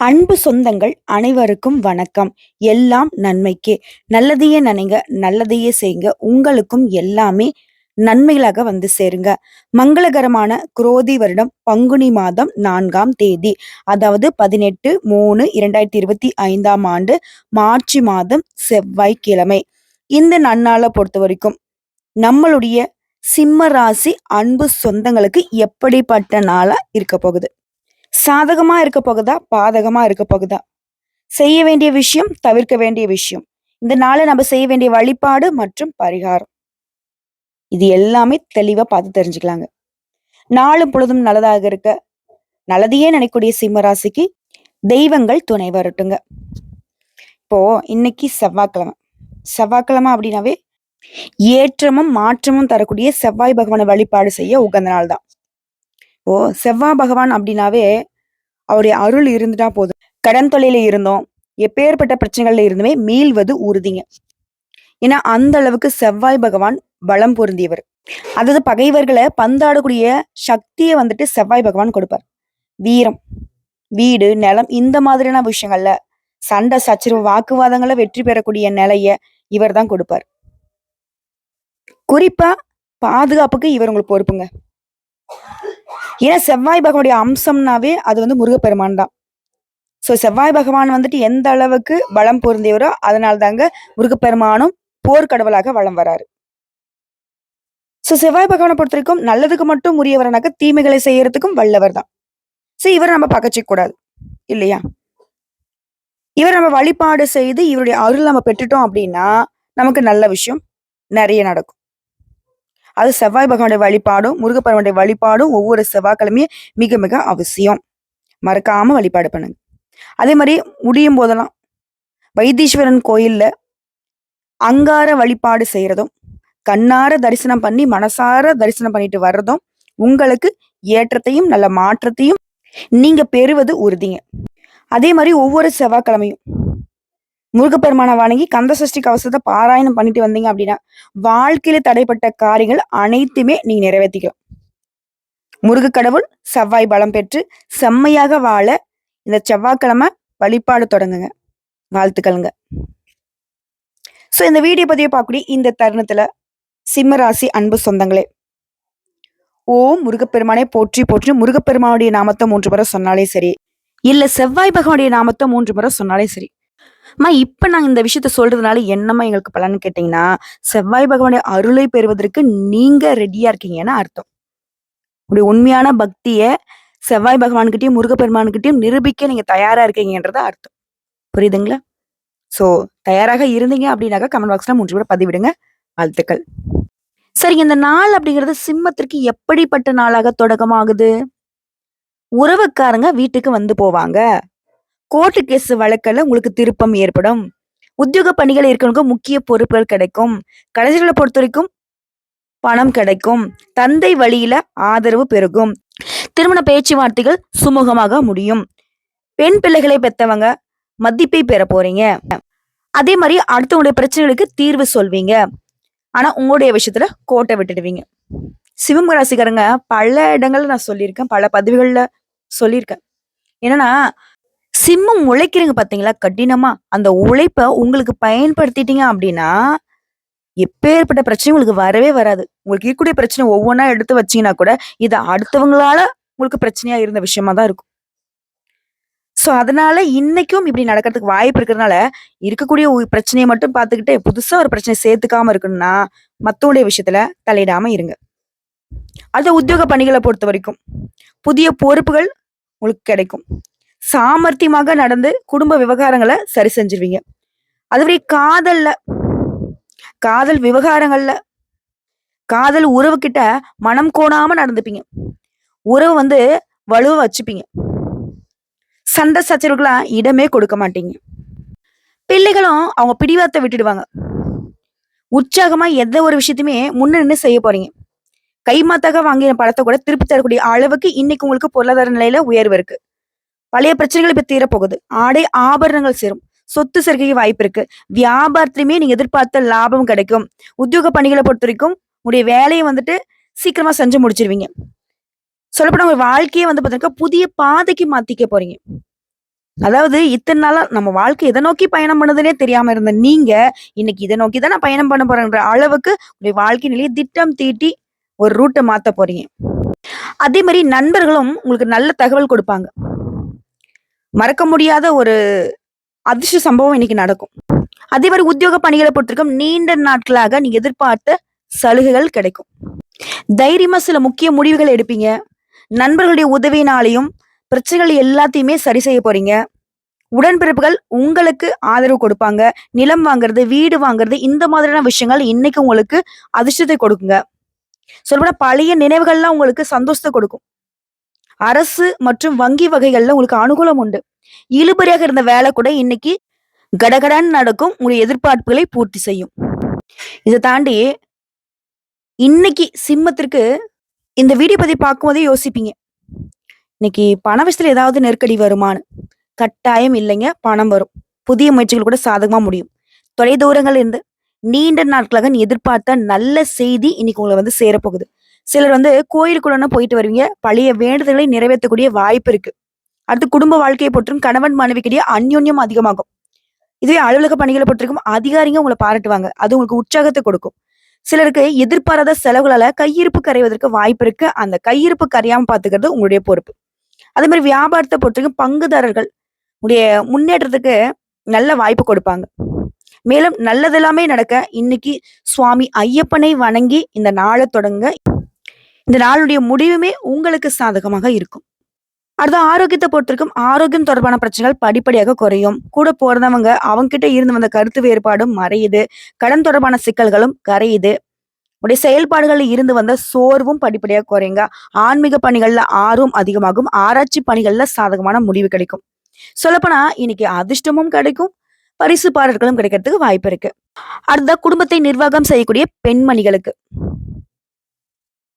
அன்பு சொந்தங்கள் அனைவருக்கும் வணக்கம். எல்லாம் நன்மைக்கே. நல்லதையே நினைங்க நல்லதையே செய்யுங்க. உங்களுக்கும் எல்லாமே நன்மைகளாக வந்து சேருங்க. மங்களகரமான குரோதி வருடம் பங்குனி மாதம் நான்காம் தேதி அதாவது பதினெட்டு மூணு இரண்டாயிரத்தி இருபத்தி ஐந்தாம் ஆண்டு மார்ச் மாதம் செவ்வாய்க்கிழமை. இந்த நன்னாளை பொறுத்த வரைக்கும் நம்மளுடைய சிம்ம ராசி அன்பு சொந்தங்களுக்கு எப்படிப்பட்ட நாளா இருக்க போகுது? சாதகமா இருக்க போகுதா? பாதகமா இருக்க போகுதா? செய்ய வேண்டிய விஷயம் தவிர்க்க வேண்டிய விஷயம். இந்த நாளை நம்ம செய்ய வேண்டிய வழிபாடு மற்றும் பரிகாரம். இது எல்லாமே தெளிவா பார்த்து தெரிஞ்சுக்கலாங்க. நாளும் பொழுதும் நல்லதாக இருக்க. நல்லதையே நினைக்கூடிய சிம்மராசிக்கு தெய்வங்கள் துணை வரட்டுங்க. இப்போ இன்னைக்கு செவ்வாய்க்கிழமை. செவ்வாய்க்கிழமை அப்படின்னாவே ஏற்றமும் மாற்றமும் தரக்கூடிய செவ்வாய் பகவானை வழிபாடு செய்ய உகந்த நாள் தான். ஓ செவ்வாய் பகவான் அப்படின்னாவே அவருடைய அருள் இருந்துட்டா போதும். கடன் தொழில இருந்தோம். எப்பேற்பட்ட பிரச்சனைகள்ல இருந்துமே மீள்வது உறுதிங்க. ஏன்னா அந்த அளவுக்கு செவ்வாய் பகவான் பலம் பொருந்தியவர். அதாவது பகைவர்களை பந்தாடக்கூடிய சக்தியை வந்துட்டு செவ்வாய் பகவான் கொடுப்பார். வீரம் வீடு நிலம் இந்த மாதிரியான விஷயங்கள்ல சண்டை சச்சரவு வாக்குவாதங்களை வெற்றி பெறக்கூடிய நிலைய இவர் தான் கொடுப்பார். குறிப்பா பாதுகாப்புக்கு இவர் உங்களுக்கு பொறுப்புங்க. ஏன்னா செவ்வாய் பகவானுடைய அம்சம்னாவே அது வந்து முருகப்பெருமான் தான். ஸோ செவ்வாய் பகவான் வந்துட்டு எந்த அளவுக்கு பலம் பொருந்தியவரோ அதனால தாங்க முருகப்பெருமானும் போர்க்கடவுளாக வளம் வராரு. ஸோ செவ்வாய் பகவானை பொறுத்த வரைக்கும் நல்லதுக்கு மட்டும் உரியவரனாக்க தீமைகளை செய்யறதுக்கும் வல்லவர் தான். ஸோ இவர் நம்ம பகச்சிக்க கூடாது இல்லையா? இவர் நம்ம வழிபாடு செய்து இவருடைய அருள் நம்ம பெற்றுட்டோம் அப்படின்னா நமக்கு நல்ல விஷயம் நிறைய நடக்கும். அது செவ்வாய் பகவானுடைய வழிபாடும் முருகப்பெருமானுடைய வழிபாடும் ஒவ்வொரு செவ்வாய்க்கிழமையும் மிக மிக அவசியம். மறக்காம வழிபாடு பண்ணுங்க. அதே மாதிரி முடியும் போதெல்லாம் வைத்தீஸ்வரன் கோயில்ல அங்கார வழிபாடு செய்யறதும் கண்ணார தரிசனம் பண்ணி மனசார தரிசனம் பண்ணிட்டு வர்றதும் உங்களுக்கு ஏற்றத்தையும் நல்ல மாற்றத்தையும் நீங்க பெறுவது உறுதிங்க. அதே மாதிரி ஒவ்வொரு செவ்வாய்க்கிழமையும் முருகப்பெருமானை வணங்கி கந்த சஷ்டி கவசத்தை பாராயணம் பண்ணிட்டு வந்தீங்க அப்படின்னா வாழ்க்கையில தடைப்பட்ட காரியங்கள் அனைத்துமே நீங்க நிறைவேற்றிக்கலாம் முருக கடவுள் செவ்வாய் பலம் பெற்று செம்மையாக வாழ இந்த செவ்வாய்க்கிழமை வழிபாடு தொடங்குங்க. வாழ்த்துக்களுங்க. ஸோ இந்த வீடியோ பதிவை பார்க்கக்கூடிய இந்த தருணத்துல சிம்ம ராசி அன்பு சொந்தங்களே ஓம் முருகப்பெருமானை போற்றி போற்றி முருகப்பெருமானுடைய நாமத்தை மூன்று முறை சொன்னாலே சரி. இல்ல செவ்வாய் பகவானுடைய நாமத்தை மூன்று முறை சொன்னாலே சரி. அம்மா இப்போ நாங்கள் இந்த விஷயத்த சொல்றதுனால என்னம்மா எங்களுக்கு பலன்னு கேட்டிங்கன்னா செவ்வாய் பகவானுடைய அருளை பெறுவதற்கு நீங்க ரெடியாக இருக்கீங்கன்னு அர்த்தம். உங்களுடைய உண்மையான பக்தியை செவ்வாய் பகவான்கிட்டையும் முருகப்பெருமான்கிட்டயும் நிரூபிக்க நீங்கள் தயாராக இருக்கீங்கன்றது அர்த்தம். புரியுதுங்களா? ஸோ தயாராக இருந்தீங்க அப்படின்னாக்கா கமெண்ட் பாக்ஸ்ல மூன்று கூட பதிவிடுங்க. வாழ்த்துக்கள். சரி இந்த நாள் அப்படிங்கிறது சிம்மத்திற்கு எப்படிப்பட்ட நாளாக தொடக்கமாகுது? உறவுக்காரங்க வீட்டுக்கு வந்து போவாங்க. கோர்ட்டு கேஸ் வழக்கில் உங்களுக்கு திருப்பம் ஏற்படும். உத்தியோக பணிகள் இருக்கிறவங்க முக்கிய பொறுப்புகள் கிடைக்கும். கடைசிகளை பொறுத்த வரைக்கும் பணம் கிடைக்கும். தந்தை வழியில ஆதரவு பெருகும். திருமண பேச்சுவார்த்தைகள் சுமூகமாக முடியும். பெண் பிள்ளைகளை பெத்தவங்க மதிப்பை பெற போறீங்க. அதே மாதிரி அடுத்தவங்களுடைய பிரச்சனைகளுக்கு தீர்வு சொல்வீங்க. ஆனா உங்களுடைய விஷயத்துல கோட்டை விட்டுடுவீங்க. சிவம் ராசிக்காரங்க பல இடங்கள்ல நான் சொல்லியிருக்கேன். பல பதவிகள்ல சொல்லியிருக்கேன். என்னன்னா சிம்மம் உழைக்கிறீங்க பார்த்தீங்களா கடினமா. அந்த உழைப்பை உங்களுக்கு பயன்படுத்திட்டீங்க அப்படின்னா எப்பேற்பட்ட பிரச்சனை உங்களுக்கு வரவே வராது. உங்களுக்கு இருக்கக்கூடிய பிரச்சனை ஒவ்வொன்றா எடுத்து வச்சீங்கன்னா கூட இது அடுத்தவங்களால உங்களுக்கு பிரச்சனையா இருந்த விஷயமா தான் இருக்கும். ஸோ அதனால இன்னைக்கும் இப்படி நடக்கிறதுக்கு வாய்ப்பு இருக்கிறதுனால இருக்கக்கூடிய பிரச்சனையை மட்டும் பார்த்துக்கிட்டு புதுசா ஒரு பிரச்சனை சேர்த்துக்காம இருக்கணும்னா மத்தவங்களுடைய விஷயத்துல தலையிடாம இருங்க. அது உத்தியோக பணிகளை பொறுத்த வரைக்கும் புதிய பொறுப்புகள் உங்களுக்கு கிடைக்கும். சாமர்த்தியமாக நடந்து குடும்ப விவகாரங்களை சரி செஞ்சிருவீங்க. அதுவரை காதல்ல காதல் விவகாரங்கள்ல காதல் உறவு கிட்ட மனம் கோணாம நடந்துப்பீங்க. உறவு வந்து வலுவ வச்சுப்பீங்க. சண்டை சச்சரவுக்கெல்லாம் இடமே கொடுக்க மாட்டீங்க. பிள்ளைகளும் அவங்க பிடிவாத்தை விட்டுடுவாங்க. உற்சாகமா எந்த ஒரு விஷயத்தையுமே முன்ன நின்று செய்ய போறீங்க. கைமாத்தாக வாங்கின படத்தை கூட திருப்பி தரக்கூடிய அளவுக்கு இன்னைக்கு உங்களுக்கு பொருளாதார நிலையில உயர்வு இருக்கு. பழைய பிரச்சனைகள் இப்ப தீரப்போகுது. ஆடை ஆபரணங்கள் சேரும். சொத்து சேர்க்கைக்கு வாய்ப்பு இருக்கு. வியாபாரத்திலுமே நீங்க எதிர்பார்த்த லாபம் கிடைக்கும். உத்தியோக பணிகளை பொறுத்த வரைக்கும் உங்களுடைய வேலையை வந்துட்டு சீக்கிரமா செஞ்சு முடிச்சிருவீங்க. சொல்லப்போனா உங்க வாழ்க்கையை வந்து பாத்தீங்கன்னா புதிய பாதைக்கு மாத்திக்க போறீங்க. அதாவது இத்தனை நாளா நம்ம வாழ்க்கை எதை நோக்கி பயணம் பண்ணதுனே தெரியாம இருந்த நீங்க இன்னைக்கு இதை நோக்கி தான் நான் பயணம் பண்ண போறேன்ற அளவுக்கு உங்களுடைய வாழ்க்கை நிலையை திட்டம் தீட்டி ஒரு ரூட்டை மாத்த போறீங்க. அதே மாதிரி நண்பர்களும் உங்களுக்கு நல்ல தகவல் கொடுப்பாங்க. மறக்க முடியாத ஒரு அதிர்ஷ்ட சம்பவம் இன்னைக்கு நடக்கும். அதே மாதிரி உத்தியோக பணிகளை பொறுத்திருக்கும் நீண்ட நாட்களாக நீங்க எதிர்பார்த்த சலுகைகள் கிடைக்கும். தைரியமா சில முக்கிய முடிவுகள் எடுப்பீங்க. நண்பர்களுடைய உதவினாலையும் பிரச்சனைகள் எல்லாத்தையுமே சரி செய்ய போறீங்க. உடன்பிறப்புகள் உங்களுக்கு ஆதரவு கொடுப்பாங்க. நிலம் வாங்குறது வீடு வாங்குறது இந்த மாதிரியான விஷயங்கள் இன்னைக்கு உங்களுக்கு அதிர்ஷ்டத்தை கொடுக்குங்க. சொல்லப்போனா பழைய நினைவுகள்லாம் உங்களுக்கு சந்தோஷத்தை கொடுக்கும். அரசு மற்றும் வங்கி வகைகள்ல உங்களுக்கு அனுகூலம் உண்டு. இழுபறியாக இருந்த வேலை கூட இன்னைக்கு கடகடான்னு நடக்கும். உங்களுடைய எதிர்பார்ப்புகளை பூர்த்தி செய்யும். இதை தாண்டி இன்னைக்கு சிம்மத்திற்கு இந்த வீடியோ பத்தி பார்க்கும்போதே யோசிப்பீங்க. இன்னைக்கு பண விஷயத்துல ஏதாவது நெருக்கடி வருமானு. கட்டாயம் இல்லைங்க பணம் வரும். புதிய முயற்சிகள் கூட சாதகமா முடியும். தொலைதூரங்கள் இருந்து நீண்ட நாட்களாக நீ எதிர்பார்த்த நல்ல செய்தி இன்னைக்கு உங்களை வந்து சேரப்போகுது. சிலர் வந்து கோயிலுக்குள்ளன போயிட்டு வருவீங்க. பழைய வேண்டுதல்களை நிறைவேற்றக்கூடிய வாய்ப்பு இருக்கு. அடுத்து குடும்ப வாழ்க்கையை பொற்றும் கணவன் மனைவிக்கிடையே அந்யோன்யம் அதிகமாகும். இதுவே அலுவலக பணிகளை பொறுத்திருக்கும் அதிகாரிங்க உங்களை பாராட்டுவாங்க. அது உங்களுக்கு உற்சாகத்தை கொடுக்கும். சிலருக்கு எதிர்பாராத செலவுகளால கையிருப்பு கரைவதற்கு வாய்ப்பு இருக்கு. அந்த கையிருப்பு கரையாம பாத்துக்கிறது உங்களுடைய பொறுப்பு. அதே மாதிரி வியாபாரத்தை பொறுத்தவரைக்கும் பங்குதாரர்கள் உடைய முன்னேற்றத்துக்கு நல்ல வாய்ப்பு கொடுப்பாங்க. மேலும் நல்லதெல்லாமே நடக்க இன்னைக்கு சுவாமி ஐயப்பனை வணங்கி இந்த நாளை தொடங்க இந்த நாளுடைய முடிவுமே உங்களுக்கு சாதகமாக இருக்கும். அடுத்த ஆரோக்கியத்தை பொறுத்திருக்கும் ஆரோக்கியம் தொடர்பான பிரச்சனைகள் படிப்படியாக குறையும். கூட போறதவங்க அவங்க கிட்ட இருந்து வந்த கருத்து வேறுபாடும் மறையுது. கடன் தொடர்பான சிக்கல்களும் கரையுது. உடைய செயல்பாடுகளில் இருந்து வந்த சோர்வும் படிப்படியாக குறையுங்க. ஆன்மீக பணிகள்ல ஆர்வம் அதிகமாகும். ஆராய்ச்சி பணிகள்ல சாதகமான முடிவு கிடைக்கும். சொல்லப்போனா இன்னைக்கு அதிர்ஷ்டமும் கிடைக்கும். பரிசு பாடல்களும் கிடைக்கிறதுக்கு வாய்ப்பு இருக்கு. அடுத்த குடும்பத்தை நிர்வாகம் செய்யக்கூடிய பெண்மணிகளுக்கு.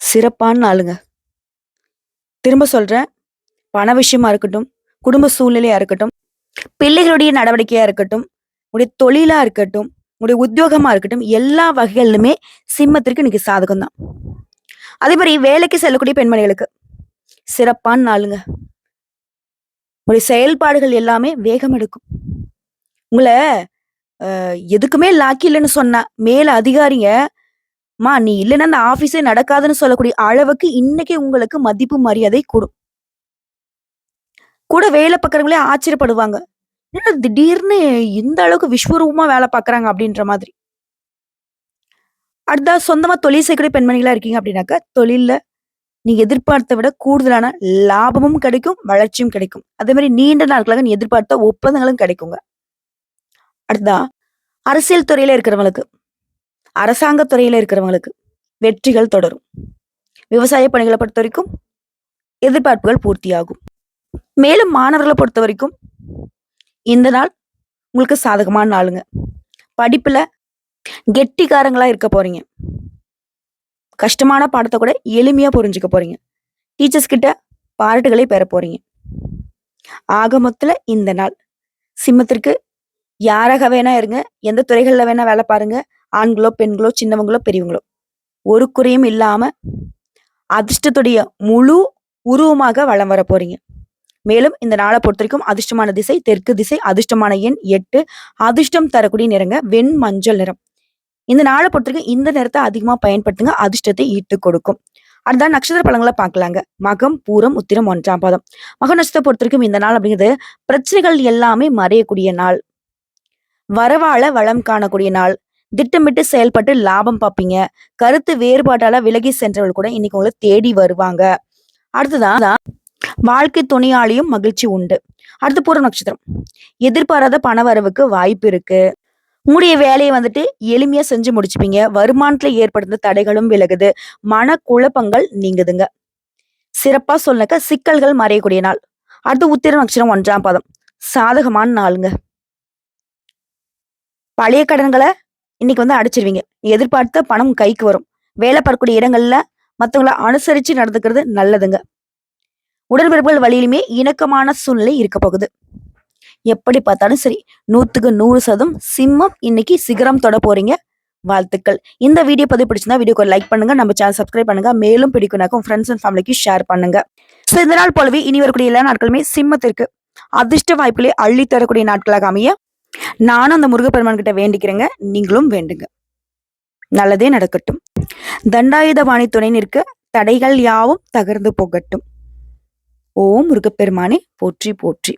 சிறப்பான ஆளுங்க திரும்ப சொல்றேன். பண விஷயமா இருக்கட்டும் குடும்ப சூழ்நிலையா இருக்கட்டும் பிள்ளைகளுடைய நடவடிக்கையா இருக்கட்டும் உடைய தொழிலா இருக்கட்டும் உடைய உத்தியோகமா இருக்கட்டும் எல்லா வகைகளிலுமே சிம்மத்திற்கு இன்னைக்கு சாதகம் தான் அதே மாதிரி வேலைக்கு செல்லக்கூடிய பெண்மணிகளுக்கு சிறப்பான நாளுங்க. உடைய செயல்பாடுகள் எல்லாமே வேகம் எடுக்கும். உங்களை எதுக்குமே லாக்கி இல்லைன்னு சொன்னா மேல அதிகாரிங்க மா நீ இல்லைன்னா அந்த ஆபீஸே நடக்காதுன்னு சொல்லக்கூடிய அளவுக்கு இன்னைக்கு உங்களுக்கு மதிப்பு மரியாதை கூடும் கூட வேலை பார்க்கறவங்களே ஆச்சரியப்படுவாங்க. திடீர்னு இந்த அளவுக்கு விஸ்வரூபமா வேலை பார்க்குறாங்க அப்படின்ற மாதிரி. அடுத்தா சொந்தமா தொழில் செய்யக்கூடிய பெண்மணிகளா இருக்கீங்க அப்படின்னாக்கா தொழில்ல நீங்க எதிர்பார்த்த விட கூடுதலான லாபமும் கிடைக்கும் வளர்ச்சியும் கிடைக்கும். அதே மாதிரி நீண்ட நாட்களாக நீ எதிர்பார்த்த ஒப்பந்தங்களும் கிடைக்குங்க. அடுத்தா அரசியல் துறையில இருக்கிறவங்களுக்கு அரசாங்க துறையில இருக்கிறவங்களுக்கு வெற்றிகள் தொடரும். விவசாய பணிகளை பொறுத்த வரைக்கும் எதிர்பார்ப்புகள் பூர்த்தியாகும். மேலும் மாணவர்களை பொறுத்த வரைக்கும் இந்த நாள் உங்களுக்கு சாதகமான நாளுங்க. படிப்புல கெட்டிக்காரங்களா இருக்க போறீங்க. கஷ்டமான பாடத்தை கூட எளிமையா புரிஞ்சுக்க போறீங்க. டீச்சர்ஸ் கிட்ட பாராட்டுகளை பெற போறீங்க. ஆக மொத்தத்தில் இந்த நாள் சிம்மத்திற்கு யாராக வேணா இருங்க எந்த துறைகளில் வேணா வேலை பாருங்க ஆண்களோ பெண்களோ சின்னவங்களோ பெரியவங்களோ. ஒரு குறையும் இல்லாம அதிர்ஷ்டத்துடைய முழு உருவமாக வளம் வர போறீங்க. மேலும் இந்த நாளை பொறுத்த வரைக்கும் அதிர்ஷ்டமான திசை தெற்கு திசை அதிர்ஷ்டமான எண் எட்டு அதிர்ஷ்டம் தரக்கூடிய நிறங்க வெண் மஞ்சள் நிறம். இந்த நாளை பொறுத்த வரைக்கும் இந்த நிறத்தை அதிகமா பயன்படுத்துங்க அதிர்ஷ்டத்தை ஈட்டு கொடுக்கும். அடுத்த நட்சத்திர பழங்களை பார்க்கலாங்க. மகம் பூரம் உத்திரம் ஒன்றாம் பாதம். மக நட்சத்திரம் பொறுத்த வரைக்கும் இந்த நாள் அப்படிங்கிறது பிரச்சனைகள் எல்லாமே மறையக்கூடிய நாள். வரவாழ வளம் காணக்கூடிய நாள். திட்டமிட்டு செயல்பட்டு லாபம் பார்ப்பீங்க கருத்து வேறுபாட்டால விலகி சென்றவர்கள் கூட இன்னைக்கு உங்களை தேடி வருவாங்க. அடுத்ததான் வாழ்க்கை துணையாளியும் மகிழ்ச்சி உண்டு. அடுத்து பூர நட்சத்திரம். எதிர்பாராத பண வரவுக்கு வாய்ப்பு இருக்கு. உங்களுடைய வேலையை வந்துட்டு எளிமையா செஞ்சு முடிச்சுப்பீங்க. வருமானத்துல ஏற்படுத்த தடைகளும் விலகுது. மன குழப்பங்கள் நீங்குதுங்க. சிறப்பா சொல்லக்க சிக்கல்கள் மறையக்கூடிய நாள். அடுத்து உத்திர நட்சத்திரம் ஒன்றாம் பாதம். சாதகமான நாளுங்க. பழைய கடன்களை இன்னைக்கு வந்து அடிச்சிருவீங்க. எதிர்பார்த்த பணம் கைக்கு வரும். வேலை பார்க்கக்கூடிய இடங்கள்ல மற்றவங்கள அனுசரிச்சு நடந்துக்கிறது நல்லதுங்க. உடன்பிறப்புகள் வழியிலுமே இணக்கமான சூழ்நிலை இருக்க போகுது. எப்படி பார்த்தாலும் சரி நூற்றுக்கு நூறு சதம் சிம்மம் இன்னைக்கு சிகரம் தொட போறீங்க. வாழ்த்துக்கள். இந்த வீடியோ பதிவு பிடிச்சிருந்தா வீடியோக்கு லைக் பண்ணுங்க. நம்ம சேனல் சப்ஸ்கிரைப் பண்ணுங்க. மேலும் பிடிக்கும்னாக்கும் ஃப்ரெண்ட்ஸ் அண்ட் ஃபேமிலிக்கு ஷேர் பண்ணுங்க. ஸோ இந்த நாள் போலவே இனி வரக்கூடிய எல்லா நாட்களுமே சிம்மத்திற்கு அதிர்ஷ்ட வாய்ப்புகளை அள்ளி தரக்கூடிய நாட்களாக அமைய நானும் அந்த முருகப்பெருமான் கிட்ட வேண்டிக்கிறேங்க. நீங்களும் வேண்டுங்க. நல்லதே நடக்கட்டும். தண்டாயுதபாணி துணை நிற்க தடைகள் யாவும் தகர்ந்து போகட்டும். ஓம் முருகப்பெருமானே போற்றி போற்றி.